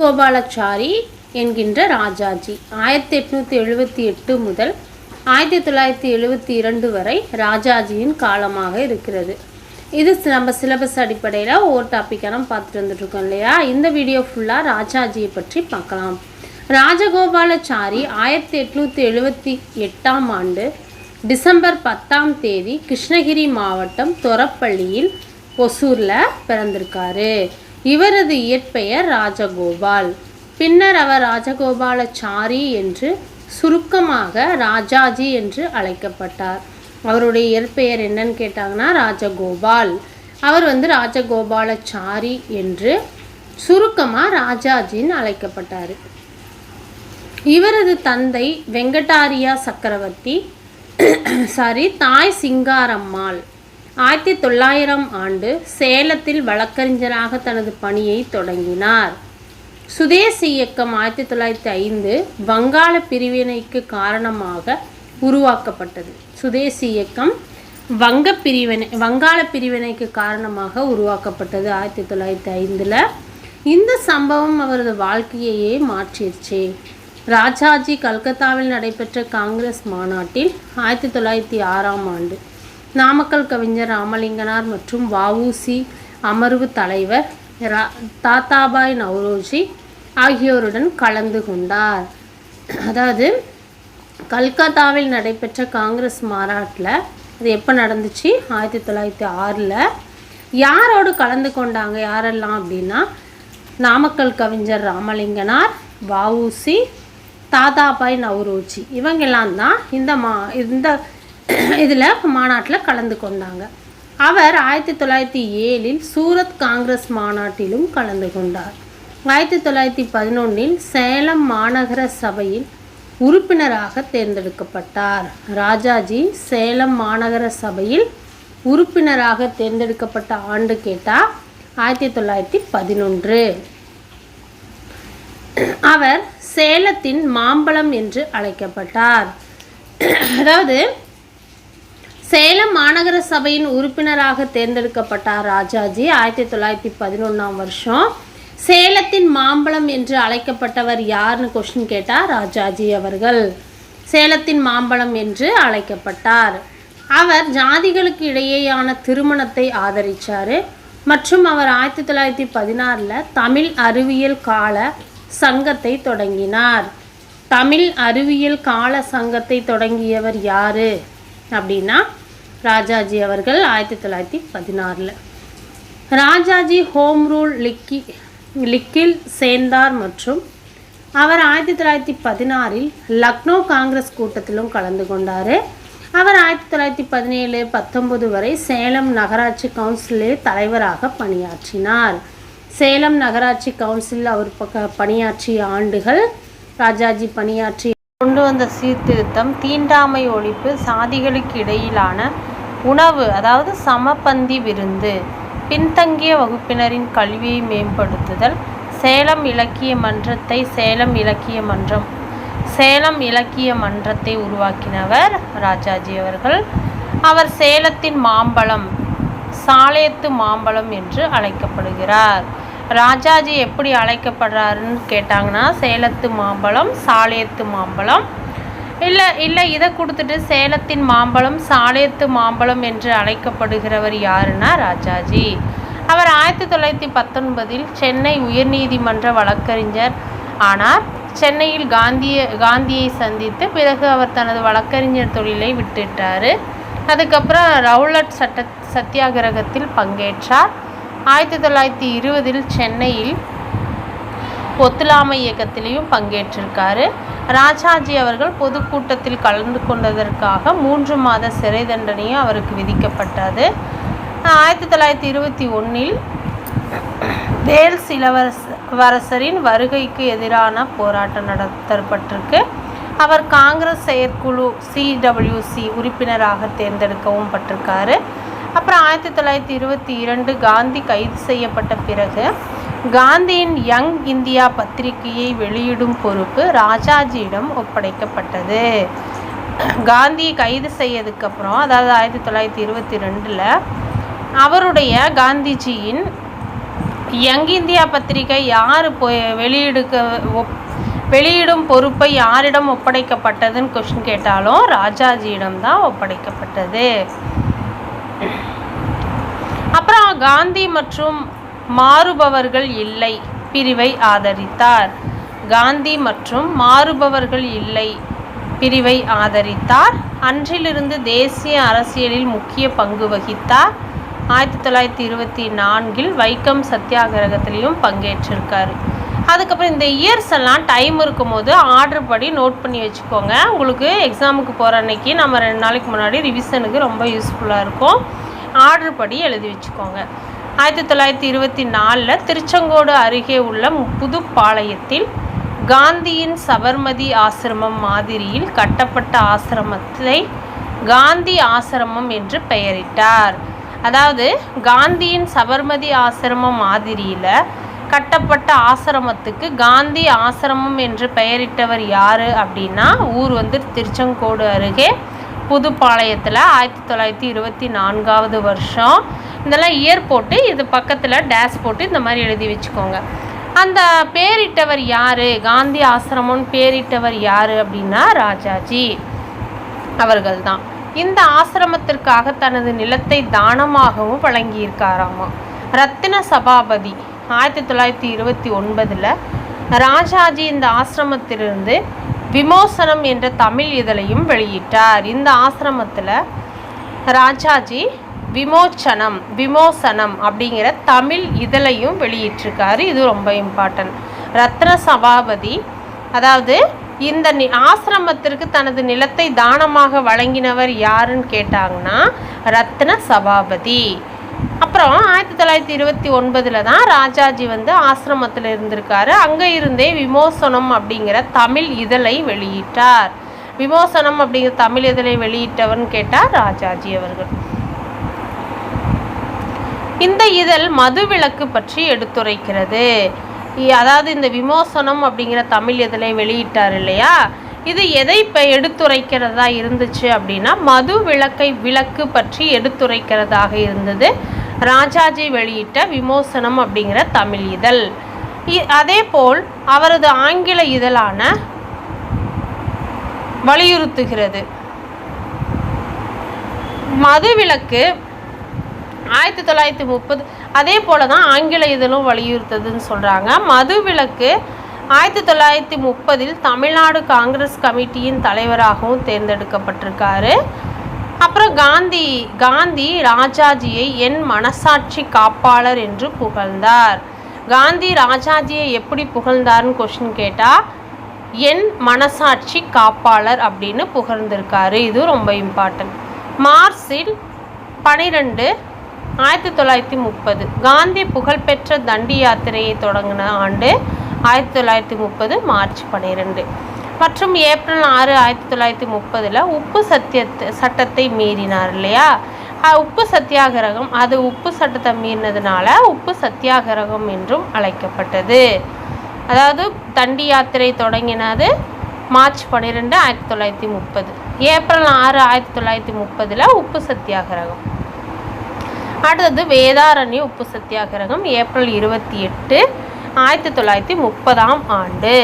கோபாலாச்சாரி என்கின்ற ராஜாஜி. ஆயிரத்தி எட்நூற்றி எழுபத்தி எட்டு முதல் ஆயிரத்தி தொள்ளாயிரத்தி எழுபத்தி இரண்டு வரை ராஜாஜியின் காலமாக இருக்கிறது. இது நம்ம சிலபஸ் அடிப்படையில் ஒவ்வொரு டாப்பிக்காக நம்ம பார்த்துட்டு வந்துட்டுருக்கோம் இல்லையா? இந்த வீடியோ ஃபுல்லாக ராஜாஜியை பற்றி பார்க்கலாம். ராஜகோபாலாச்சாரி ஆயிரத்தி எட்நூற்றி எழுபத்தி எட்டாம் ஆண்டு டிசம்பர் பத்தாம் தேதி கிருஷ்ணகிரி மாவட்டம் தொரப்பள்ளியில் ஒசூரில் பிறந்திருக்காரு. இவரது இயற்பெயர் ராஜகோபால். பின்னர் அவர் ராஜகோபாலச்சாரி என்று சுருக்கமாக ராஜாஜி என்று அழைக்கப்பட்டார். அவருடைய இயற்பெயர் என்னன்னு கேட்டாங்கன்னா ராஜகோபால். அவர் வந்து ராஜகோபாலச்சாரி என்று சுருக்கமாக ராஜாஜின்னு அழைக்கப்பட்டார். இவரது தந்தை வெங்கடாரியா சக்கரவர்த்தி சாரி தாய் சிங்காரம்மாள். ஆயிரத்தி தொள்ளாயிரம் ஆண்டு சேலத்தில் வழக்கறிஞராக தனது பணியை தொடங்கினார். சுதேசி இயக்கம் ஆயிரத்தி தொள்ளாயிரத்தி ஐந்து வங்காள பிரிவினைக்கு காரணமாக உருவாக்கப்பட்டது. சுதேசி இயக்கம் வங்க பிரிவினை வங்காள பிரிவினைக்கு காரணமாக உருவாக்கப்பட்டது ஆயிரத்தி தொள்ளாயிரத்தி ஐந்தில். இந்த சம்பவம் அவரது வாழ்க்கையையே மாற்றிடுச்சு. ராஜாஜி கல்கத்தாவில் நடைபெற்ற காங்கிரஸ் மாநாட்டில் ஆயிரத்தி தொள்ளாயிரத்தி ஆறாம் ஆண்டு நாமக்கல் கவிஞர் ராமலிங்கனார் மற்றும் வஉசி அமர்வு தலைவர் ரா தாத்தாபாய் நவ்ரோஜி ஆகியோருடன் கலந்து கொண்டார். அதாவது கல்கத்தாவில் நடைபெற்ற காங்கிரஸ் மாநாட்டில் அது எப்போ நடந்துச்சு? ஆயிரத்தி தொள்ளாயிரத்தி ஆறில். யாரோடு கலந்து கொண்டாங்க? யாரெல்லாம் அப்படின்னா நாமக்கல் கவிஞர் ராமலிங்கனார் வஉசி தாதாபாய் நவ்ரோஜி. இவங்கெல்லாம் தான் இந்த மா இந்த இதில் மாநாட்டில் கலந்து கொண்டாங்க. அவர் ஆயிரத்தி தொள்ளாயிரத்தி ஏழில் சூரத் காங்கிரஸ் மாநாட்டிலும் கலந்து கொண்டார். ஆயிரத்தி தொள்ளாயிரத்தி பதினொன்றில் சேலம் மாநகர சபையில் உறுப்பினராக தேர்ந்தெடுக்கப்பட்டார். ராஜாஜி சேலம் மாநகர சபையில் உறுப்பினராக தேர்ந்தெடுக்கப்பட்ட ஆண்டு கேட்டால் ஆயிரத்தி தொள்ளாயிரத்தி பதினொன்று. அவர் சேலத்தின் மாம்பழம் என்று அழைக்கப்பட்டார். அதாவது சேலம் மாநகர சபையின் உறுப்பினராக தேர்ந்தெடுக்கப்பட்டார் ராஜாஜி. ஆயிரத்தி தொள்ளாயிரத்தி பதினொன்றாம் வருஷம். சேலத்தின் மாம்பழம் என்று அழைக்கப்பட்டவர் யாருன்னு கொஸ்டின் கேட்டார் ராஜாஜி அவர்கள். சேலத்தின் மாம்பழம் என்று அழைக்கப்பட்டார். அவர் ஜாதிகளுக்கு இடையேயான திருமணத்தை ஆதரித்தார் மற்றும் அவர் ஆயிரத்தி தொள்ளாயிரத்தி பதினாறில் தமிழ் அறிவியல் கால சங்கத்தை தொடங்கினார். தமிழ் அறிவியல் கால சங்கத்தை தொடங்கியவர் யார்? அப்படின்னா ராஜாஜி அவர்கள் ஆயிரத்தி தொள்ளாயிரத்தி பதினாறில். ராஜாஜி ஹோம் ரூல் லிக்கி லிக்கில் சேர்ந்தார் மற்றும் அவர் ஆயிரத்தி தொள்ளாயிரத்தி பதினாறில் லக்னோ காங்கிரஸ் கூட்டத்திலும் கலந்து கொண்டார். அவர் ஆயிரத்தி தொள்ளாயிரத்தி பதினேழு பத்தொன்பது வரை சேலம் நகராட்சி கவுன்சிலே தலைவராக பணியாற்றினார். சேலம் நகராட்சி கவுன்சில் அவர் பக்க பணியாற்றிய ஆண்டுகள் ராஜாஜி பணியாற்றி கொண்டு வந்த சீர்திருத்தம் தீண்டாமை ஒழிப்பு சாதிகளுக்கு இடையிலான உணவு அதாவது சமபந்தி விருந்து பின்தங்கிய வகுப்பினரின் கல்வியை மேம்படுத்துதல் சேலம் இலக்கிய மன்றத்தை சேலம் இலக்கிய மன்றம் சேலம் இலக்கிய மன்றத்தை உருவாக்கினவர் ராஜாஜி அவர்கள். அவர் சேலத்தின் மாம்பழம் சாலையத்து மாம்பழம் என்று அழைக்கப்படுகிறார். ராஜாஜி எப்படி அழைக்கப்படுறாருன்னு கேட்டாங்கன்னா சேலத்து மாம்பழம் சாலையத்து மாம்பழம் இல்லை இல்லை இதை கொடுத்துட்டு சேலத்தின் மாம்பழம் சாலையத்து மாம்பழம் என்று அழைக்கப்படுகிறவர் யாருன்னா ராஜாஜி. அவர் ஆயிரத்தி தொள்ளாயிரத்தி பத்தொன்பதில் சென்னை உயர்நீதிமன்ற வழக்கறிஞர் ஆனார். சென்னையில் காந்திய காந்தியை சந்தித்து பிறகு அவர் தனது வழக்கறிஞர் தொழிலை விட்டுட்டார். அதுக்கப்புறம் ரவுலட் சட்ட சத்தியாகிரகத்தில் பங்கேற்றார். ஆயிரத்தி தொள்ளாயிரத்தி இருபதில் சென்னையில் ஒத்துழாமை இயக்கத்திலையும் பங்கேற்றிருக்காரு. ராஜாஜி அவர்கள் பொதுக்கூட்டத்தில் கலந்து கொண்டதற்காக மூன்று மாத சிறை தண்டனையும் அவருக்கு விதிக்கப்பட்டது. ஆயிரத்தி தொள்ளாயிரத்தி இருபத்தி ஒன்றில் வேல்ஸ் இளவரச வரசரின் வருகைக்கு எதிரான போராட்டம் நடத்தப்பட்டிருக்கு. அவர் காங்கிரஸ் செயற்குழு சிடபிள்யூசி உறுப்பினராக தேர்ந்தெடுக்கவும் பட்டிருக்காரு. அப்புறம் ஆயிரத்தி தொள்ளாயிரத்தி இருபத்தி இரண்டு காந்தி கைது செய்யப்பட்ட பிறகு காந்தியின் யங் இந்தியா பத்திரிகையை வெளியிடும் பொறுப்பு ராஜாஜியிடம் ஒப்படைக்கப்பட்டது. காந்தி கைது செய்யதுக்கப்புறம் அதாவது ஆயிரத்தி தொள்ளாயிரத்தி இருபத்தி ரெண்டில் அவருடைய காந்திஜியின் யங் இந்தியா பத்திரிகை யார் போய் வெளியிடுக்க ஒப்- வெளியிடும் பொறுப்பை யாரிடம் ஒப்படைக்கப்பட்டதுன்னு கொஷின் கேட்டாலும் ராஜாஜியிடம் தான் ஒப்படைக்கப்பட்டது. அப்புறம் காந்தி மற்றும் மாறுபவர்கள் இல்லை பிரிவை ஆதரித்தார். காந்தி மற்றும் மாறுபவர்கள் இல்லை பிரிவை ஆதரித்தார். அன்றிலிருந்து தேசிய அரசியலில் முக்கிய பங்கு வகித்தார். ஆயிரத்தி தொள்ளாயிரத்தி இருபத்தி நான்கில் வைக்கம் சத்தியாகிரகத்திலையும் பங்கேற்றிருக்கார். அதுக்கப்புறம் இந்த இயர்ஸ் எல்லாம் டைம் இருக்கும்போது ஆர்டர் படி நோட் பண்ணி வச்சுக்கோங்க. உங்களுக்கு எக்ஸாமுக்கு போகிற அன்னைக்கு நம்ம ரெண்டு நாளைக்கு முன்னாடி ரிவிஷனுக்கு ரொம்ப யூஸ்ஃபுல்லாக இருக்கும். ஆர்டர் படி எழுதி வச்சுக்கோங்க. ஆயிரத்தி தொள்ளாயிரத்தி இருபத்தி நாலில் திருச்செங்கோடு அருகே உள்ள புதுப்பாளையத்தில் காந்தியின் சபர்மதி ஆசிரமம் மாதிரியில் கட்டப்பட்ட ஆசிரமத்தை காந்தி ஆசிரமம் என்று பெயரிட்டார். அதாவது காந்தியின் சபர்மதி ஆசிரமம் மாதிரியில் கட்டப்பட்ட ஆசிரமத்துக்கு காந்தி ஆசிரமம் என்று பெயரிட்டவர் யார் அப்படின்னா ஊர் வந்து திருச்செங்கோடு அருகே புதுப்பாளையத்தில் ஆயிரத்தி தொள்ளாயிரத்தி இருபத்தி நான்காவது வருஷம் இதெல்லாம் இயர் போட்டு இது பக்கத்தில் டேஸ் போட்டு இந்த மாதிரி எழுதி வச்சுக்கோங்க. அந்த பேரிட்டவர் யார்? காந்தி ஆசிரமம்னு பேரிட்டவர் யார் அப்படின்னா ராஜாஜி அவர்கள்தான். இந்த ஆசிரமத்திற்காக தனது நிலத்தை தானமாகவும் வழங்கியிருக்காராமா? ரத்தின சபாபதி ஆயிரத்தி தொள்ளாயிரத்தி இருபத்தி ஒன்பதில் ராஜாஜி இந்த ஆசிரமத்திலிருந்து விமோசனம் என்ற தமிழ் இதழையும் வெளியிட்டார். இந்த ஆசிரமத்தில் ராஜாஜி விமோச்சனம் விமோசனம் அப்படிங்கிற தமிழ் இதழையும் வெளியிட்டிருக்காரு. இது ரொம்ப இம்பார்ட்டன்ட் ரத்ன சபாபதி அதாவது இந்த நி ஆசிரமத்திற்கு தனது நிலத்தை தானமாக வழங்கினவர் யாருன்னு கேட்டாங்கன்னா ரத்ன சபாபதி. அப்புறம் ஆயிரத்தி தொள்ளாயிரத்தி இருபத்தி ஒன்பதில் தான் ராஜாஜி வந்து ஆசிரமத்தில் இருந்திருக்காரு. அங்கே இருந்தே விமோசனம் அப்படிங்கிற தமிழ் இதழை வெளியிட்டார். விமோசனம் அப்படிங்கிற தமிழ் இதழை வெளியிட்டவர்னு கேட்டால் ராஜாஜி அவர்கள். இந்த இதழ் மதுவிலக்கு பற்றி எடுத்துரைக்கிறது. அதாவது இந்த விமோசனம் அப்படிங்கிற தமிழ் இதழை வெளியிட்டார் இல்லையா? இது எதை இப்போ எடுத்துரைக்கிறதா இருந்துச்சு அப்படின்னா மது விளக்கை விளக்கு பற்றி எடுத்துரைக்கிறதாக இருந்தது. ராஜாஜி வெளியிட்ட விமோசனம் அப்படிங்கிற தமிழ் இதழ். இ- அதேபோல் அவரது ஆங்கில இதழான வலியுறுத்துகிறது. மதுவிலக்கு ஆயிரத்தி தொள்ளாயிரத்தி முப்பது அதே போல தான் ஆங்கில இதழும் வலியுறுத்ததுன்னு சொல்கிறாங்க மதுவிலக்கு ஆயிரத்தி தொள்ளாயிரத்தி முப்பதில் தமிழ்நாடு காங்கிரஸ் கமிட்டியின் தலைவராகவும் தேர்ந்தெடுக்கப்பட்டிருக்காரு. அப்புறம் காந்தி காந்தி ராஜாஜியை என் மனசாட்சி காப்பாளர் என்று புகழ்ந்தார். காந்தி ராஜாஜியை எப்படி புகழ்ந்தார்னு கொஷின் கேட்டால் என் மனசாட்சி காப்பாளர் அப்படின்னு புகழ்ந்திருக்காரு. இது ரொம்ப இம்பார்ட்டன்ட் மார்ச்சில் பனிரெண்டு ஆயிரத்தி தொள்ளாயிரத்தி முப்பது. காந்தி புகழ்பெற்ற தண்டி யாத்திரையை தொடங்கின ஆண்டு ஆயிரத்தி தொள்ளாயிரத்தி முப்பது மார்ச் பன்னிரெண்டு மற்றும் ஏப்ரல் ஆறு ஆயிரத்தி தொள்ளாயிரத்தி முப்பதில் உப்பு சத்தியத்தை சட்டத்தை மீறினார் இல்லையா? உப்பு சத்தியாகிரகம் அது உப்பு சட்டத்தை மீறினதுனால உப்பு சத்தியாகிரகம் என்றும் அழைக்கப்பட்டது. அதாவது தண்டி யாத்திரை தொடங்கினது மார்ச் பன்னிரெண்டு ஆயிரத்தி தொள்ளாயிரத்தி முப்பது. ஏப்ரல் ஆறு ஆயிரத்தி தொள்ளாயிரத்தி முப்பதில் உப்பு சத்தியாகிரகம். அடுத்தது வேதாரண்ய உப்பு சத்தியாகிரகம் ஏப்ரல் இருபத்தி எட்டு ஆயிரத்தி தொள்ளாயிரத்தி முப்பதாம் ஆண்டு.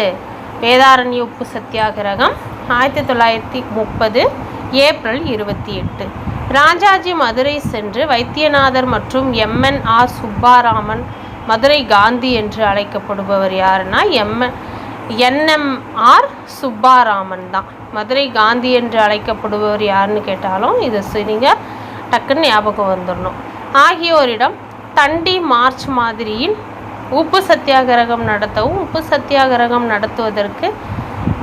வேதாரண்ய உப்பு சத்தியாகிரகம் ஆயிரத்தி தொள்ளாயிரத்தி முப்பது ஏப்ரல் இருபத்தி எட்டு. ராஜாஜி மதுரை சென்று வைத்தியநாதர் மற்றும் எம்என் ஆர் சுப்பாராமன் மதுரை காந்தி என்று அழைக்கப்படுபவர் யாருன்னா எம்என் என்எம்ஆர் சுப்பாராமன் தான். மதுரை காந்தி என்று அழைக்கப்படுபவர் யாருன்னு கேட்டாலும் இதை நீங்கள் டக்குன்னு ஞாபகம் வந்துடணும் ஆகியோரிடம் தண்டி மார்ச் மாதிரியில் உப்பு சத்தியாகிரகம் நடத்தவும் உப்பு சத்தியாகிரகம் நடத்துவதற்கு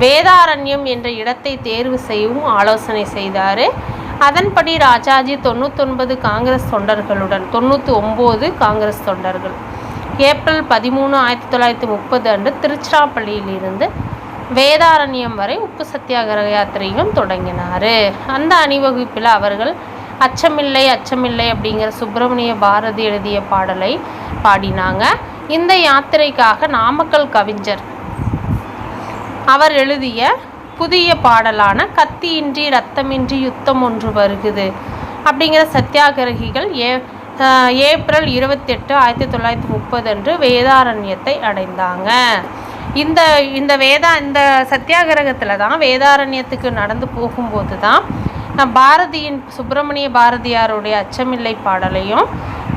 வேதாரண்யம் என்ற இடத்தை தேர்வு செய்யவும் ஆலோசனை செய்தார். அதன்படி ராஜாஜி தொண்ணூத்தொன்பது காங்கிரஸ் தொண்டர்களுடன் தொண்ணூற்றி ஒம்பது காங்கிரஸ் தொண்டர்கள். ஏப்ரல் பதிமூணு ஆயிரத்தி தொள்ளாயிரத்தி முப்பது அன்று திருச்சிராப்பள்ளியிலிருந்து வேதாரண்யம் வரை உப்பு சத்தியாகிரக யாத்திரையும் தொடங்கினார். அந்த அணிவகுப்பில் அவர்கள் அச்சமில்லை அச்சமில்லை அப்படிங்கிற சுப்பிரமணிய பாரதி எழுதிய பாடலை பாடினாங்க. இந்த யாத்திரைக்காக நாமக்கல் கவிஞர் அவர் எழுதிய புதிய பாடலான கத்தியின்றி ரத்தமின்றி யுத்தம் ஒன்று வருகுது அப்படிங்கிற சத்தியாகிரகிகள் ஏ ஆஹ் ஏப்ரல் இருபத்தெட்டு ஆயிரத்தி தொள்ளாயிரத்தி முப்பது அன்று வேதாரண்யத்தை அடைந்தாங்க. இந்த இந்த வேதா இந்த சத்தியாகிரகத்தில் தான் வேதாரண்யத்துக்கு நடந்து போகும்போது தான் நான் பாரதியின் சுப்பிரமணிய பாரதியாருடைய அச்சமில்லை பாடலையும்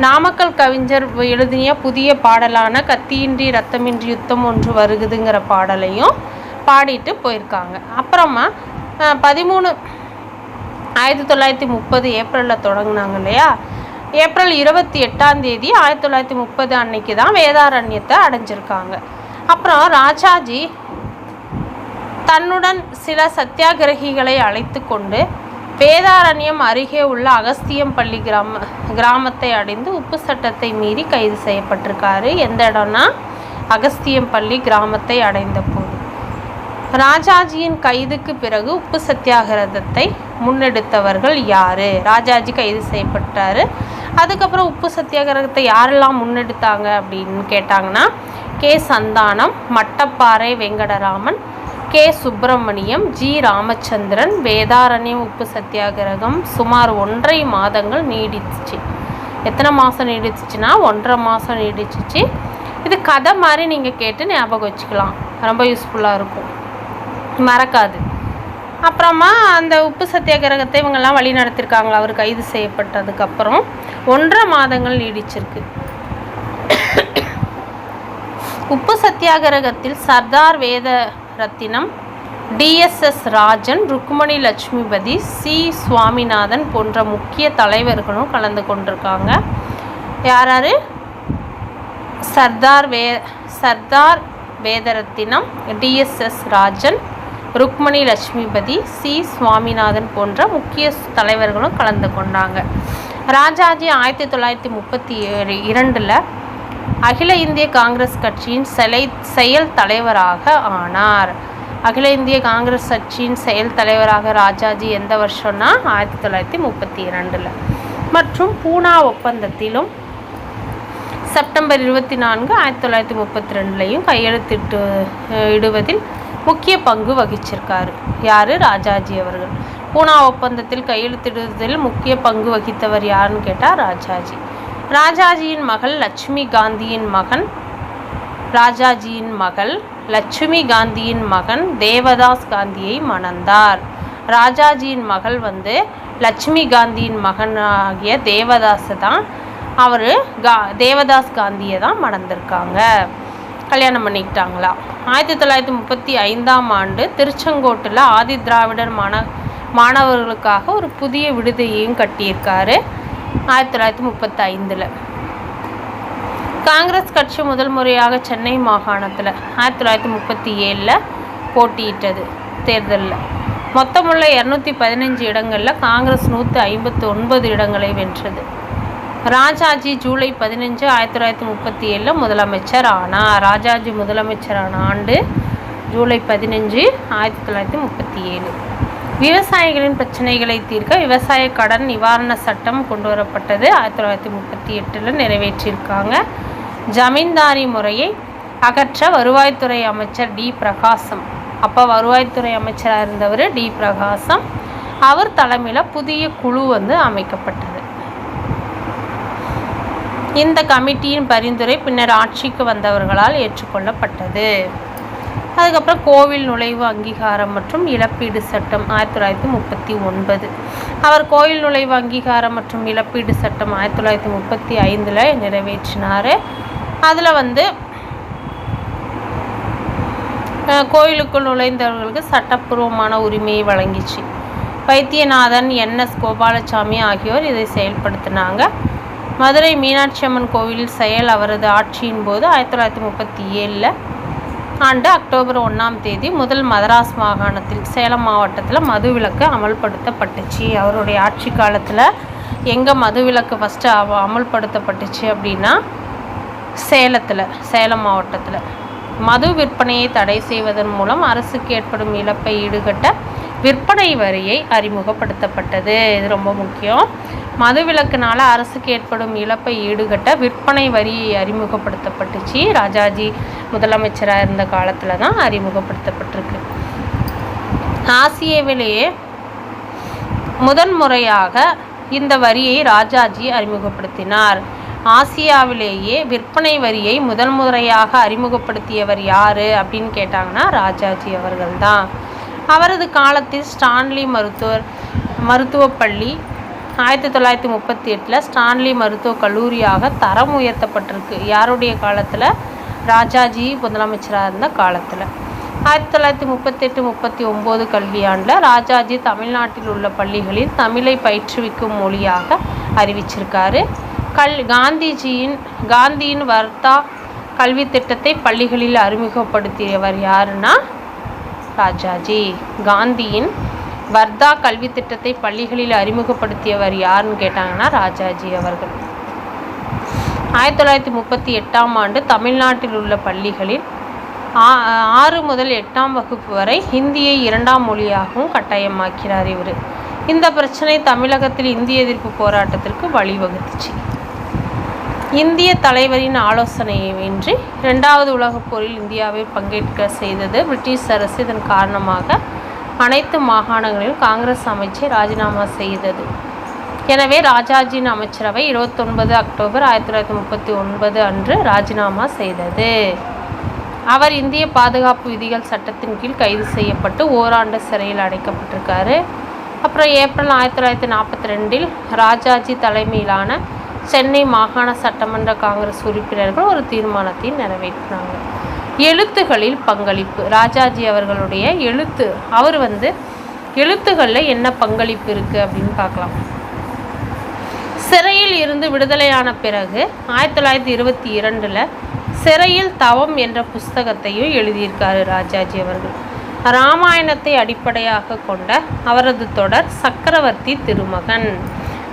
நாமக்கல் கவிஞர் எழுதிய புதிய பாடலான கத்தியின்றி ரத்தமின்றி யுத்தம் ஒன்று வருகுதுங்கிற பாடலையும் பாடிட்டு போயிருக்காங்க. அப்புறமா பதிமூணு ஆயிரத்தி தொள்ளாயிரத்தி முப்பது ஏப்ரலில் தொடங்கினாங்க இல்லையா? ஏப்ரல் இருபத்தி எட்டாம் தேதி ஆயிரத்தி தொள்ளாயிரத்தி முப்பது அன்னைக்கு தான் வேதாரண்யத்தை அடைஞ்சிருக்காங்க. அப்புறம் ராஜாஜி தன்னுடன் சில சத்தியாகிரகிகளை அழைத்து கொண்டு வேதாரண்யம் அருகே உள்ள அகஸ்தியம் பள்ளி கிராம கிராமத்தை அடைந்து உப்பு சட்டத்தை மீறி கைது செய்யப்பட்டிருக்காரு. எந்த இடம்னா? அகஸ்தியம் பள்ளி கிராமத்தை அடைந்த போது ராஜாஜியின் கைதுக்கு பிறகு உப்பு சத்தியாகிரதத்தை முன்னெடுத்தவர்கள் யாரு? ராஜாஜி கைது செய்யப்பட்டாரு. அதுக்கப்புறம் உப்பு சத்தியாகிரகத்தை யாரெல்லாம் முன்னெடுத்தாங்க அப்படின்னு கேட்டாங்கன்னா K. Santhanam Mattaparai Venkataraman K. Subramaniam G. Ramachandran Vedaranyam உப்பு சத்தியாகிரகம் சுமார் ஒன்றரை மாதங்கள் நீடிச்சிச்சு. எத்தனை மாதம் நீடிச்சுச்சுன்னா ஒன்றரை மாதம் நீடிச்சிச்சு. இது கதை மாதிரி நீங்கள் கேட்டு ஞாபகம் வச்சுக்கலாம். ரொம்ப யூஸ்ஃபுல்லாக இருக்கும். மறக்காது. அப்புறமா அந்த உப்பு சத்தியாகிரகத்தை இவங்கெல்லாம் வழி நடத்திருக்காங்க அவர் கைது செய்யப்பட்டதுக்கப்புறம் ஒன்றரை மாதங்கள் நீடிச்சிருக்கு. உப்பு சத்தியாகிரகத்தில் சர்தார் வேத ரத்தினம் டிஎஸ்எஸ் ராஜன் ருக்மணி லட்சுமிபதி சி சுவாமிநாதன் போன்ற முக்கிய தலைவர்களும் கலந்து கொண்டிருக்காங்க. யார் யார் சர்தார் வே சர்தார் வேதரத்தினம் டிஎஸ்எஸ் ராஜன் ருக்மணி லட்சுமிபதி சி சுவாமிநாதன் போன்ற முக்கிய தலைவர்களும் கலந்து கொண்டாங்க. ராஜாஜி ஆயிரத்தி தொள்ளாயிரத்தி முப்பத்தி ஏழு இரண்டில் அகில இந்திய காங்கிரஸ் கட்சியின் செலை செயல் தலைவராக ஆனார். அகில இந்திய காங்கிரஸ் கட்சியின் செயல் தலைவராக ராஜாஜி எந்த வருஷம்னா? ஆயிரத்தி தொள்ளாயிரத்தி முப்பத்தி இரண்டில். மற்றும் பூனா ஒப்பந்தத்திலும் செப்டம்பர் இருபத்தி நான்கு ஆயிரத்தி தொள்ளாயிரத்தி முப்பத்தி ரெண்டுலையும் கையெழுத்திட்டு இடுவதில் முக்கிய பங்கு வகிச்சிருக்காரு. யார்? ராஜாஜி அவர்கள். பூனா ஒப்பந்தத்தில் கையெழுத்திடுவதில் முக்கிய பங்கு வகித்தவர் யாருன்னு கேட்டால் ராஜாஜி. ராஜாஜியின் மகள் லட்சுமி காந்தியின் மகன். ராஜாஜியின் மகள் லட்சுமி காந்தியின் மகன் தேவதாஸ் காந்தியை மணந்தார். ராஜாஜியின் மகள் வந்து லட்சுமி காந்தியின் மகன் ஆகிய தேவதாஸை தான் அவர் கா தேவதாஸ் காந்தியை தான் மணந்திருக்காங்க. கல்யாணம் பண்ணிக்கிட்டாங்களா. ஆயிரத்தி தொள்ளாயிரத்தி முப்பத்தி ஐந்தாம் ஆண்டு திருச்செங்கோட்டில் ஆதி திராவிடர் மாண மாணவர்களுக்காக ஒரு புதிய விடுதியையும் கட்டியிருக்காரு. ஆயிரத்தி தொள்ளாயிரத்தி முப்பத்தி ஐந்தில். காங்கிரஸ் கட்சி முதல் முறையாக சென்னை மாகாணத்தில் ஆயிரத்தி தொள்ளாயிரத்தி முப்பத்தி ஏழில் போட்டியிட்டது தேர்தலில். மொத்தமுள்ள இரநூத்தி பதினஞ்சு இடங்களில் காங்கிரஸ் நூற்றி ஐம்பத்தி ஒன்பது இடங்களை வென்றது. ராஜாஜி ஜூலை பதினஞ்சு ஆயிரத்தி தொள்ளாயிரத்தி முப்பத்தி ஏழில் முதலமைச்சர் ஆனார். ராஜாஜி முதலமைச்சரான ஆண்டு ஜூலை பதினஞ்சு ஆயிரத்தி தொள்ளாயிரத்தி முப்பத்தி ஏழு. விவசாயிகளின் பிரச்சனைகளை தீர்க்க விவசாய கடன் நிவாரண சட்டம் கொண்டு வரப்பட்டது ஆயிரத்தி தொள்ளாயிரத்தி முப்பத்தி எட்டில் நிறைவேற்றியிருக்காங்க. ஜமீன்தாரி முறையை அகற்ற வருவாய்த்துறை அமைச்சர் டி. பிரகாசம். அப்போ வருவாய்த்துறை அமைச்சராக இருந்தவர் டி. பிரகாசம். அவர் தலைமையில் புதிய குழு வந்து அமைக்கப்பட்டது. இந்த கமிட்டியின் பரிந்துரை பின்னர் ஆட்சிக்கு வந்தவர்களால் ஏற்றுக்கொள்ளப்பட்டது. அதுக்கப்புறம் கோவில் நுழைவு அங்கீகாரம் மற்றும் இழப்பீடு சட்டம் ஆயிரத்தி தொள்ளாயிரத்தி முப்பத்தி ஒன்பது. அவர் கோயில் நுழைவு அங்கீகாரம் மற்றும் இழப்பீடு சட்டம் ஆயிரத்தி தொள்ளாயிரத்தி முப்பத்தி ஐந்தில் நிறைவேற்றினார். அதில் வந்து அஹ், கோயிலுக்குள் நுழைந்தவர்களுக்கு சட்டப்பூர்வமான உரிமையை வழங்கிச்சு. வைத்தியநாதன் என்எஸ் கோபாலசாமி ஆகியோர் இதை செயல்படுத்தினாங்க. மதுரை மீனாட்சி அம்மன் கோவில் செயல் அவரது ஆட்சியின் போது ஆயிரத்தி தொள்ளாயிரத்தி முப்பத்தி ஏழில் ஆண்டு அக்டோபர் ஒன்றாம் தேதி முதல் மதராஸ் மாகாணத்தில் சேலம் மாவட்டத்தில் மதுவிலக்கு அமல்படுத்தப்பட்டுச்சு. அவருடைய ஆட்சி காலத்தில் எங்கே மதுவிலக்கு ஃபஸ்ட்டு அமல்படுத்தப்பட்டுச்சு அப்படின்னா சேலத்தில் சேலம் மாவட்டத்தில். மது விற்பனையை தடை செய்வதன் மூலம் அரசுக்கு ஏற்படும் இழப்பை ஈடுகட்ட விற்பனை வரியை அறிமுகப்படுத்தப்பட்டது. இது ரொம்ப முக்கியம். மதுவிலக்குனால அரசுக்கு ஏற்படும் இழப்பை ஈடுகட்ட விற்பனை வரி அறிமுகப்படுத்தப்பட்டுச்சு. ராஜாஜி முதலமைச்சராக இருந்த காலத்தில் தான் அறிமுகப்படுத்தப்பட்டிருக்கு. ஆசியாவிலேயே முதன்முறையாக இந்த வரியை ராஜாஜி அறிமுகப்படுத்தினார். ஆசியாவிலேயே விற்பனை வரியை முதல் முறையாக அறிமுகப்படுத்தியவர் யார் அப்படின்னு கேட்டாங்கன்னா ராஜாஜி அவர்கள்தான் அவரது காலத்தில் ஸ்டான்லி மருத்துவர் மருத்துவப் பள்ளி ஆயிரத்தி தொள்ளாயிரத்தி முப்பத்தி எட்டில் ஸ்டான்லி மருத்துவக் கல்லூரியாக தரம் உயர்த்தப்பட்டிருக்கு. யாருடைய காலத்தில்? ராஜாஜி முதலமைச்சராக இருந்த காலத்தில். ஆயிரத்தி தொள்ளாயிரத்தி முப்பத்தெட்டு முப்பத்தி ஒம்பது கல்வியாண்டில் ராஜாஜி தமிழ்நாட்டில் உள்ள பள்ளிகளில் தமிழை பயிற்றுவிக்கும் மொழியாக அறிவிச்சிருக்காரு. கல் காந்திஜியின் காந்தியின் வர்த்தா கல்வி திட்டத்தை பள்ளிகளில் அறிமுகப்படுத்தியவர் யாருன்னா ராஜாஜி காந்தியின் வர்தா கல்வி திட்டத்தை பள்ளிகளில் அறிமுகப்படுத்தியவர் யாருன்னு கேட்டாங்கன்னா ராஜாஜி அவர்கள். ஆயிரத்தி தொள்ளாயிரத்தி முப்பத்தி எட்டாம் ஆண்டு தமிழ்நாட்டில் உள்ள பள்ளிகளில் ஆ- ஆறு முதல் எட்டாம் வகுப்பு வரை ஹிந்தியை இரண்டாம் மொழியாகவும் கட்டாயமாக்கிறார் இவர். இந்த பிரச்சனை தமிழகத்தில் இந்திய எதிர்ப்பு போராட்டத்திற்கு வழிவகுத்துச்சு. இந்திய தலைவரின் ஆலோசனையின்றி இரண்டாவது உலகப் போரில் இந்தியாவை பங்கேற்க செய்தது பிரிட்டிஷ் அரசு. இதன் காரணமாக அனைத்து மாகாணங்களிலும் காங்கிரஸ் அமைச்சை ராஜினாமா செய்தது. எனவே ராஜாஜியின் அமைச்சரவை இருபத்தொன்பது அக்டோபர் ஆயிரத்தி தொள்ளாயிரத்தி முப்பத்தி ஒன்பது அன்று ராஜினாமா செய்தது. அவர் இந்திய பாதுகாப்பு விதிகள் சட்டத்தின் கீழ் கைது செய்யப்பட்டு ஓராண்டு சிறையில் அடைக்கப்பட்டிருக்காரு. அப்புறம் ஏப்ரல் ஆயிரத்தி தொள்ளாயிரத்தி நாற்பத்தி ரெண்டில் ராஜாஜி தலைமையிலான சென்னை மாகாண சட்டமன்ற காங்கிரஸ் உறுப்பினர்கள் ஒரு தீர்மானத்தை நிறைவேற்றினாங்க. எழுத்துகளில் பங்களிப்பு. ராஜாஜி அவர்களுடைய எழுத்து. அவர் வந்து எழுத்துகளில் என்ன பங்களிப்பு இருக்குது அப்படின்னு பார்க்கலாம். சிறையில் இருந்து விடுதலையான பிறகு ஆயிரத்தி தொள்ளாயிரத்தி இருபத்தி இரண்டில் சிறையில் தவம் என்ற புஸ்தகத்தையும் எழுதியிருக்காரு ராஜாஜி அவர்கள். ராமாயணத்தை அடிப்படையாக கொண்ட அவரது தொடர் சக்கரவர்த்தி திருமகன்.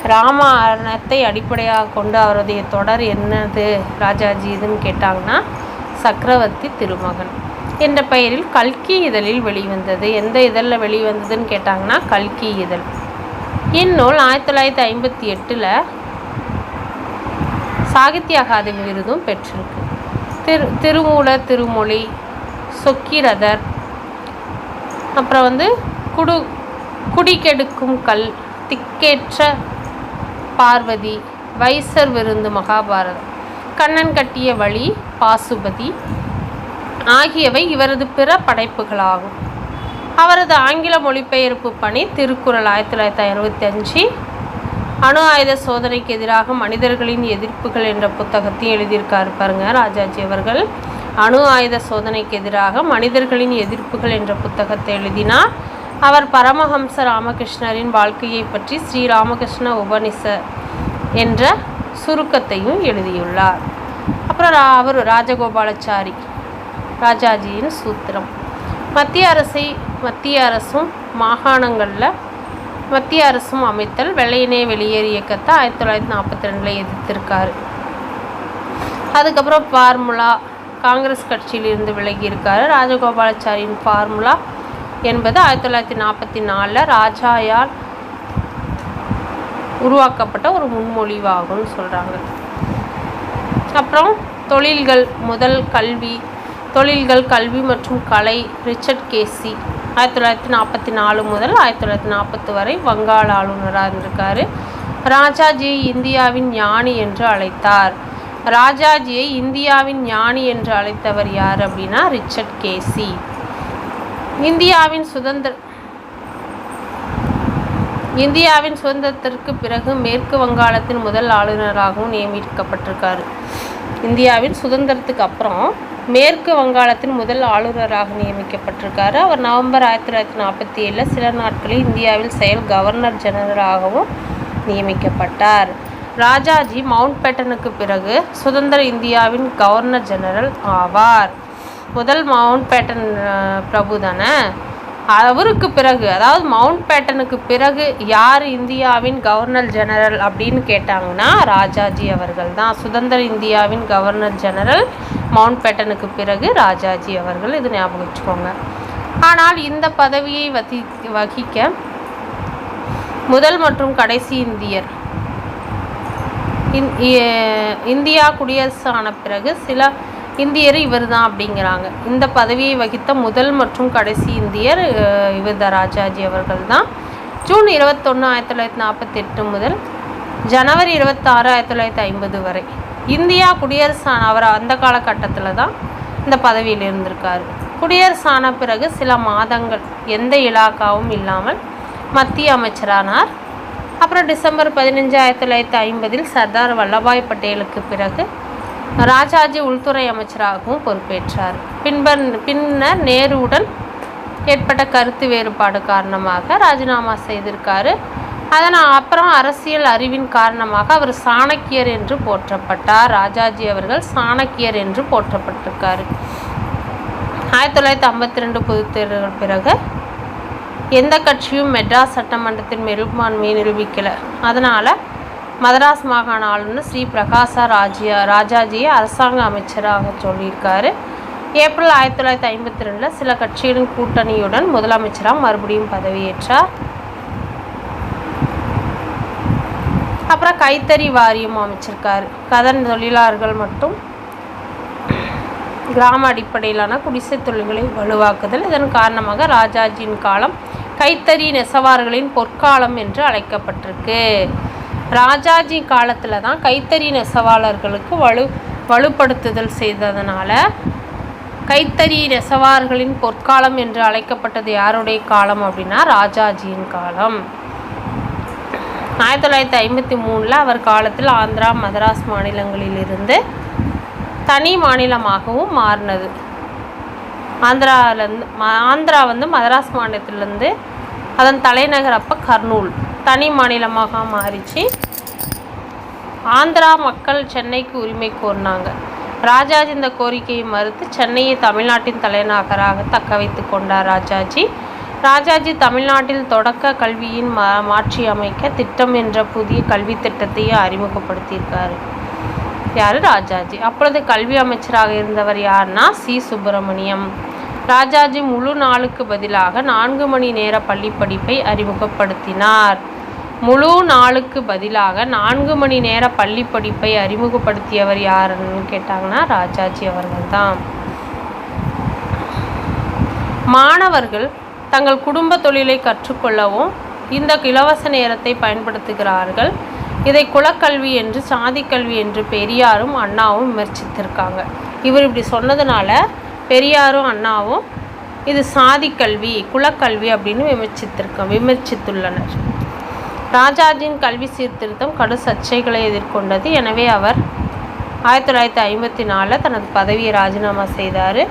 ராமாயணத்தை அடிப்படையாக கொண்டு அவருடைய தொடர் என்னது ராஜாஜி இதுன்னு கேட்டாங்கன்னா சக்கரவர்த்தி திருமகன் என்ற பெயரில் கல்கி இதழில் வெளிவந்தது. எந்த இதழில் வெளிவந்ததுன்னு கேட்டாங்கன்னா கல்கி இதழ். இந்நூல் ஆயிரத்தி தொள்ளாயிரத்தி ஐம்பத்தி எட்டில் சாகித்ய அகாதமி விருதும் பெற்றிருக்கு. திரு திருமூல திருமொழி சொக்கிரதர் அப்புறம் வந்து குடு குடிகெடுக்கும் கல் திக்கேற்ற பார்வதி வைசர் விருந்து மகாபாரதம். கண்ணன் கட்டிய வழி பாசுபதி ஆகியவை இவரது பிற படைப்புகளாகும். அவரது ஆங்கில மொழிபெயர்ப்பு பணி திருக்குறள் ஆயிரத்தி தொள்ளாயிரத்தி அறுபத்தி அஞ்சு. அணு ஆயுத சோதனைக்கு எதிராக மனிதர்களின் எதிர்ப்புகள் என்ற புத்தகத்தையும் எழுதியிருக்காரு பாருங்க ராஜாஜி அவர்கள். அணு ஆயுத சோதனைக்கு எதிராக மனிதர்களின் எதிர்ப்புகள் என்ற புத்தகத்தை எழுதினார் அவர் பரமஹம்ச ராமகிருஷ்ணரின் வாழ்க்கையை பற்றி ஸ்ரீ ராமகிருஷ்ண உபனிஷ என்ற சுருக்கத்தையும் எழுதியுள்ளார். அப்புறம் ரா- அவர் ராஜகோபாலாச்சாரி ராஜாஜியின் சூத்திரம். மத்திய அரசை மத்திய அரசும் மாகாணங்களில் மத்திய அரசும் அமைத்தல் வெள்ளையனே வெளியேறு இயக்கத்தை ஆயிரத்தி தொள்ளாயிரத்தி நாற்பத்தி ரெண்டில் எதிர்த்திருக்காரு. அதுக்கப்புறம் ஃபார்முலா காங்கிரஸ் கட்சியிலிருந்து விலகி இருக்காரு ராஜகோபாலாச்சாரியின் ஃபார்முலா. என்பது ஆயிரத்தி தொள்ளாயிரத்தி நாற்பத்தி நாலில் ராஜாயால் உருவாக்கப்பட்ட ஒரு முன்மொழிவாகும்னு சொல்கிறாங்க அப்புறம் தொழில்கள் முதல் கல்வி தொழில்கள் கல்வி மற்றும் கலை ரிச்சர்ட் கேசி ஆயிரத்தி தொள்ளாயிரத்தி நாற்பத்தி நாலு முதல் ஆயிரத்தி தொள்ளாயிரத்தி நாற்பத்து வரை வங்காள ஆளுநராக இருந்திருக்காரு. ராஜாஜியை இந்தியாவின் ஞானி என்று அழைத்தார். ராஜாஜியை இந்தியாவின் ஞானி என்று அழைத்தவர் யார் அப்படின்னா ரிச்சர்ட் கேசி. இந்தியாவின் சுதந்திர இந்தியாவின் சுதந்திரத்திற்கு பிறகு மேற்கு வங்காளத்தின் முதல் ஆளுநராகவும் நியமிக்கப்பட்டிருக்காரு. இந்தியாவின் சுதந்திரத்துக்கு அப்புறம் மேற்கு வங்காளத்தின் முதல் ஆளுநராக நியமிக்கப்பட்டிருக்காரு. அவர் நவம்பர் ஆயிரத்தி தொள்ளாயிரத்தி நாற்பத்தி ஏழில் சில நாட்களில் இந்தியாவில் செயல் கவர்னர் ஜெனரலாகவும் நியமிக்கப்பட்டார். ராஜாஜி மவுண்ட் பேட்டனுக்கு பிறகு சுதந்திர இந்தியாவின் கவர்னர் ஜெனரல் ஆவார். முதல் மவுண்ட் பேட்டன் பிரபு தானே? அவருக்கு பிறகு அதாவது மவுண்ட் பேட்டனுக்கு பிறகு யார் இந்தியாவின் கவர்னர் ஜெனரல் அப்படின்னு கேட்டாங்கன்னா ராஜாஜி அவர்கள் தான். சுதந்திர இந்தியாவின் கவர்னர் ஜெனரல் மவுண்ட் பேட்டனுக்கு பிறகு ராஜாஜி அவர்கள் இது ஞாபகம் வச்சுக்கோங்க. ஆனால் இந்த பதவியை வதி வகிக்க முதல் மற்றும் கடைசி இந்தியர். இந்- இந்தியா குடியரசு ஆன பிறகு சில இந்தியர் இவர் தான் அப்படிங்கிறாங்க. இந்த பதவியை வகித்த முதல் மற்றும் கடைசி இந்தியர் இவர் தான் ராஜாஜி அவர்கள் தான் ஜூன் இருபத்தொன்று ஆயிரத்தி தொள்ளாயிரத்தி நாற்பத்தெட்டு முதல் ஜனவரி இருபத்தாறு ஆயிரத்தி தொள்ளாயிரத்தி ஐம்பது வரை இந்தியா குடியரசான அவர் அந்த காலகட்டத்தில் தான் இந்த பதவியில் இருந்திருக்கார். குடியரசான பிறகு சில மாதங்கள் எந்த இலாக்காவும் இல்லாமல் மத்திய அமைச்சரானார். அப்புறம் டிசம்பர் பதினஞ்சு ஆயிரத்தி தொள்ளாயிரத்தி ஐம்பதில் சர்தார் வல்லபாய் பட்டேலுக்கு பிறகு ராஜாஜி உள்துறை அமைச்சராகவும் பொறுப்பேற்றார். பின்பர் பின்னர் நேருவுடன் ஏற்பட்ட கருத்து வேறுபாடு காரணமாக ராஜினாமா செய்திருக்காரு. அதனால் அப்புறம் அரசியல் அறிவின் காரணமாக அவர் சாணக்கியர் என்று போற்றப்பட்டார். ராஜாஜி அவர்கள் சாணக்கியர் என்று போற்றப்பட்டிருக்காரு. ஆயிரத்தி தொள்ளாயிரத்தி ஐம்பத்தி ரெண்டு பொதுத் தேர்தல் பிறகு எந்த கட்சியும் மெட்ராஸ் சட்டமன்றத்தின் பெரும்பான்மையை நிரூபிக்கலை. அதனால் மதராஸ் மாகாண ஆளுநர் ஸ்ரீ பிரகாசா ராஜியா ராஜாஜியை அரசாங்க அமைச்சராக சொல்லியிருக்காரு. ஏப்ரல் ஆயிரத்தி தொள்ளாயிரத்தி ஐம்பத்தி ரெண்டில் சில கட்சிகளின் கூட்டணியுடன் முதலமைச்சராக மறுபடியும் பதவியேற்றார். அப்புறம் கைத்தறி வாரியம் அமைச்சிருக்காரு. கதன் தொழிலாளர்கள் மட்டும் கிராம அடிப்படையிலான குடிசை தொழில்களை வலுவாக்குதல் இதன் காரணமாக ராஜாஜியின் காலம் கைத்தறி நெசவார்களின் பொற்காலம் என்று அழைக்கப்பட்டிருக்கு. ராஜாஜி காலத்தில் தான் கைத்தறி நெசவாளர்களுக்கு வலு வலுப்படுத்துதல் செய்ததனால கைத்தறி நெசவாளர்களின் பொற்காலம் என்று அழைக்கப்பட்டது யாருடைய காலம் அப்படின்னா ராஜாஜியின் காலம். ஆயிரத்தி தொள்ளாயிரத்தி ஐம்பத்தி மூணில் அவர் காலத்தில் ஆந்திரா மதராஸ் மாநிலங்களிலிருந்து தனி மாநிலமாகவும் மாறினது. ஆந்திராவிலேருந்து ஆந்திரா வந்து மதராஸ் மாநிலத்திலேருந்து அதன் தலைநகர் அப்போ கர்னூல். தனி மாநிலமாக மாறிச்சு. ஆந்திரா மக்கள் சென்னைக்கு உரிமை கோரினாங்க. ராஜாஜி இந்த கோரிக்கையை மறுத்து சென்னையை தமிழ்நாட்டின் தலைநகராக தக்க வைத்து கொண்டார் ராஜாஜி. ராஜாஜி தமிழ்நாட்டில் தொடக்க கல்வியின் மா மாற்றி அமைக்க திட்டம் என்ற புதிய கல்வி திட்டத்தையும் அறிமுகப்படுத்தியிருக்கார். யார்? ராஜாஜி. அப்பொழுது கல்வி அமைச்சராக இருந்தவர் யார்னா சி. சுப்பிரமணியம். ராஜாஜி முழு நாளுக்கு பதிலாக நான்கு மணி நேர பள்ளி படிப்பை அறிமுகப்படுத்தினார். முழு நாளுக்கு பதிலாக நான்கு மணி நேர பள்ளி படிப்பை அறிமுகப்படுத்தியவர் யாருன்னு கேட்டாங்கன்னா ராஜாஜி அவர்கள் தான் மாணவர்கள் தங்கள் குடும்ப தொழிலை கற்றுக்கொள்ளவும் இந்த இலவச நேரத்தை பயன்படுத்துகிறார்கள். இதை குலக்கல்வி என்று சாதி கல்வி என்று பெரியாரும் அண்ணாவும் விமர்சித்திருக்காங்க. இவர் இப்படி சொன்னதுனால பெரியாரும் அண்ணாவும் இது சாதி கல்வி குலக்கல்வி அப்படின்னு விமர்சித்திருக்க விமர்சித்துள்ளனர். ராஜாஜியின் கல்வி சீர்திருத்தம் கடும் சர்ச்சைகளை எதிர்கொண்டது. எனவே அவர் ஆயிரத்தி தொள்ளாயிரத்தி ஐம்பத்தி நாலில் தனது பதவியை ராஜினாமா செய்தார்.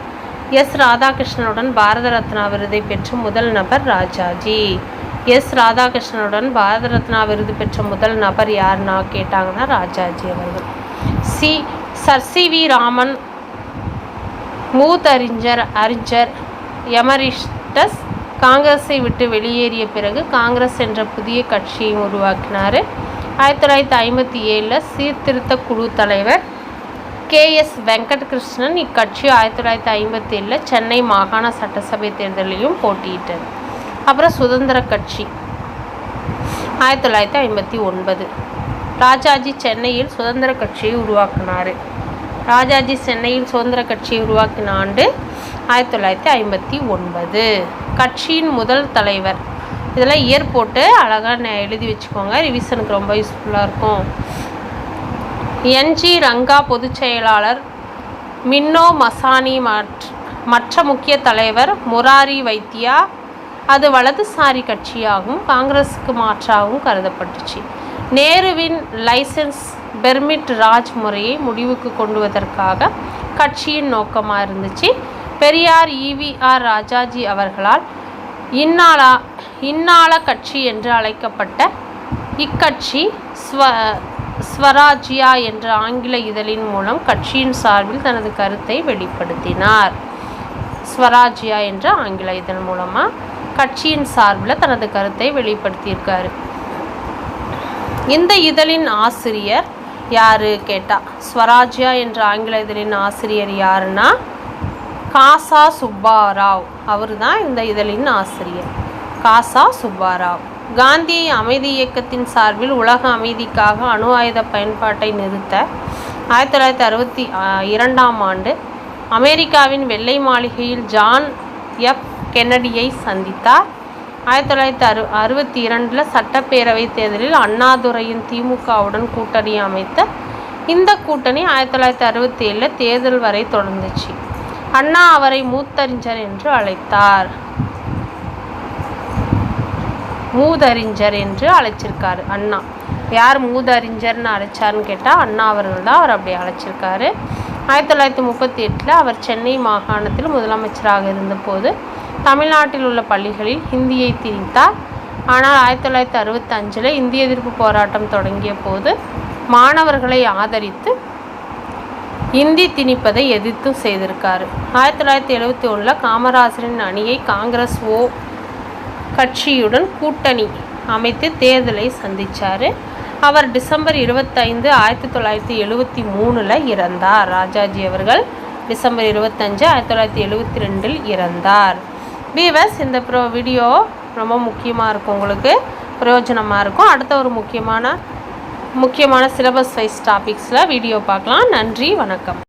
எஸ். ராதாகிருஷ்ணனுடன் பாரத ரத்னா விருதை பெற்ற முதல் நபர் ராஜாஜி. எஸ். ராதாகிருஷ்ணனுடன் பாரத ரத்னா விருது பெற்ற முதல் நபர் யாருன்னா கேட்டாங்கன்னா ராஜாஜி அவர்கள். C. Sir. C. We. Raman மூத்தறிஞர் அறிஞர் எமரிஸ்டஸ் காங்கிரஸை விட்டு வெளியேறிய பிறகு காங்கிரஸ் என்ற புதிய கட்சியை உருவாக்கினார். ஆயிரத்தி தொள்ளாயிரத்தி ஐம்பத்தி ஏழில் சீர்திருத்த குழு தலைவர் கே எஸ் வெங்கட்கிருஷ்ணன் இக்கட்சி ஆயிரத்தி தொள்ளாயிரத்தி ஐம்பத்தி ஏழில் சென்னை மாகாண சட்டசபை தேர்தலையும் போட்டியிட்டது. அப்புறம் சுதந்திர கட்சி ஆயிரத்தி தொள்ளாயிரத்தி ஐம்பத்தி ஒன்பது. ராஜாஜி சென்னையில் சுதந்திர கட்சியை உருவாக்கினார். ராஜாஜி சென்னையில் சுதந்திர கட்சியை உருவாக்கின ஆண்டு ஆயிரத்தி தொள்ளாயிரத்தி ஐம்பத்தி ஒன்பது. கட்சியின் முதல் தலைவர். இதெல்லாம் இயர் போட்டு அழகாக எழுதி வச்சுக்கோங்க. ரிவிஷனுக்கு ரொம்ப யூஸ்ஃபுல்லாக இருக்கும். என்ஜி ரங்கா பொதுச் செயலாளர் மின்னோ மசானி மற்ற முக்கிய தலைவர் முராரி வைத்தியா அது வலதுசாரி கட்சியாகவும் காங்கிரஸுக்கு மாற்றாகவும் கருதப்பட்டுச்சு. நேருவின் லைசன்ஸ் பெர்மிட் ராஜ் முறையை முடிவுக்கு கொண்டுவதற்காக கட்சியின் நோக்கமாக இருந்துச்சு. பெரியார் இவிஆர் ராஜாஜி அவர்களால் இன்னாலா இன்னால கட்சி என்று அழைக்கப்பட்ட இக்கட்சி ஸ்வ ஸ்வராஜ்யா என்ற ஆங்கில இதழின் மூலம் கட்சியின் சார்பில் தனது கருத்தை வெளிப்படுத்தினார். ஸ்வராஜ்யா என்ற ஆங்கில இதழ் மூலமாக கட்சியின் சார்பில் தனது கருத்தை வெளிப்படுத்தியிருக்காரு. இந்த இதழின் ஆசிரியர் யார் கேட்டா? ஸ்வராஜ்யா என்ற ஆங்கில இதழின் ஆசிரியர் யாருன்னா? காசா சுப்பாராவ். அவர் தான் இந்த இதழின் ஆசிரியர். காசா சுப்பாராவ். காந்தி அமைதி இயக்கத்தின் சார்பில் உலக அமைதிக்காக அணு ஆயுத பயன்பாட்டை நிறுத்த ஆயிரத்தி தொள்ளாயிரத்தி அறுபத்தி இரண்டாம் ஆண்டு அமெரிக்காவின் வெள்ளை மாளிகையில் ஜான் எஃப் கென்னடியை சந்தித்தார். ஆயிரத்தி தொள்ளாயிரத்தி அறு அறுபத்தி இரண்டில் சட்டப்பேரவை தேர்தலில் அண்ணாதுரையின் திமுகவுடன் கூட்டணி அமைத்த இந்த கூட்டணி ஆயிரத்தி தொள்ளாயிரத்தி அறுபத்தி ஏழில் தேர்தல் வரை தொடர்ந்துச்சு. அண்ணா அவரை மூத்தறிஞர் என்று அழைத்தார். மூதறிஞர் என்று அழைச்சிருக்காரு அண்ணா. யார் மூதறிஞர்னு அழைச்சார்னு கேட்டால் அண்ணா அவர்கள் தான் அவர் அப்படி அழைச்சிருக்காரு. ஆயிரத்தி தொள்ளாயிரத்தி முப்பத்தி எட்டில் அவர் சென்னை மாகாணத்தில் முதலமைச்சராக இருந்தபோது தமிழ்நாட்டில் உள்ள பள்ளிகளில் ஹிந்தியை திணித்தார். ஆனால் ஆயிரத்தி தொள்ளாயிரத்தி அறுபத்தஞ்சில் இந்திய எதிர்ப்பு போராட்டம் தொடங்கிய போது மாணவர்களை ஆதரித்து இந்தி திணிப்பதை எதிர்த்தும் செய்திருக்காரு. ஆயிரத்தி தொள்ளாயிரத்தி எழுபத்தி ஒன்றில் காமராஜரின் அணியை காங்கிரஸ் ஓ கட்சியுடன் கூட்டணி அமைத்து தேர்தலை சந்தித்தார் அவர் டிசம்பர் இருபத்தைந்து ஆயிரத்தி தொள்ளாயிரத்தி எழுபத்தி மூணில் இறந்தார். ராஜாஜி அவர்கள் டிசம்பர் இருபத்தஞ்சு ஆயிரத்தி தொள்ளாயிரத்தி எழுபத்தி ரெண்டில் இறந்தார். வீவர்ஸ் இந்த ப்ரோ வீடியோ ரொம்ப முக்கியமாக இருக்கும் உங்களுக்கு. பிரயோஜனமாக இருக்கும். அடுத்த ஒரு முக்கியமான முக்கியமான சிலபஸ் வைஸ் டாபிக்ஸில் வீடியோ பார்க்கலாம். நன்றி வணக்கம்.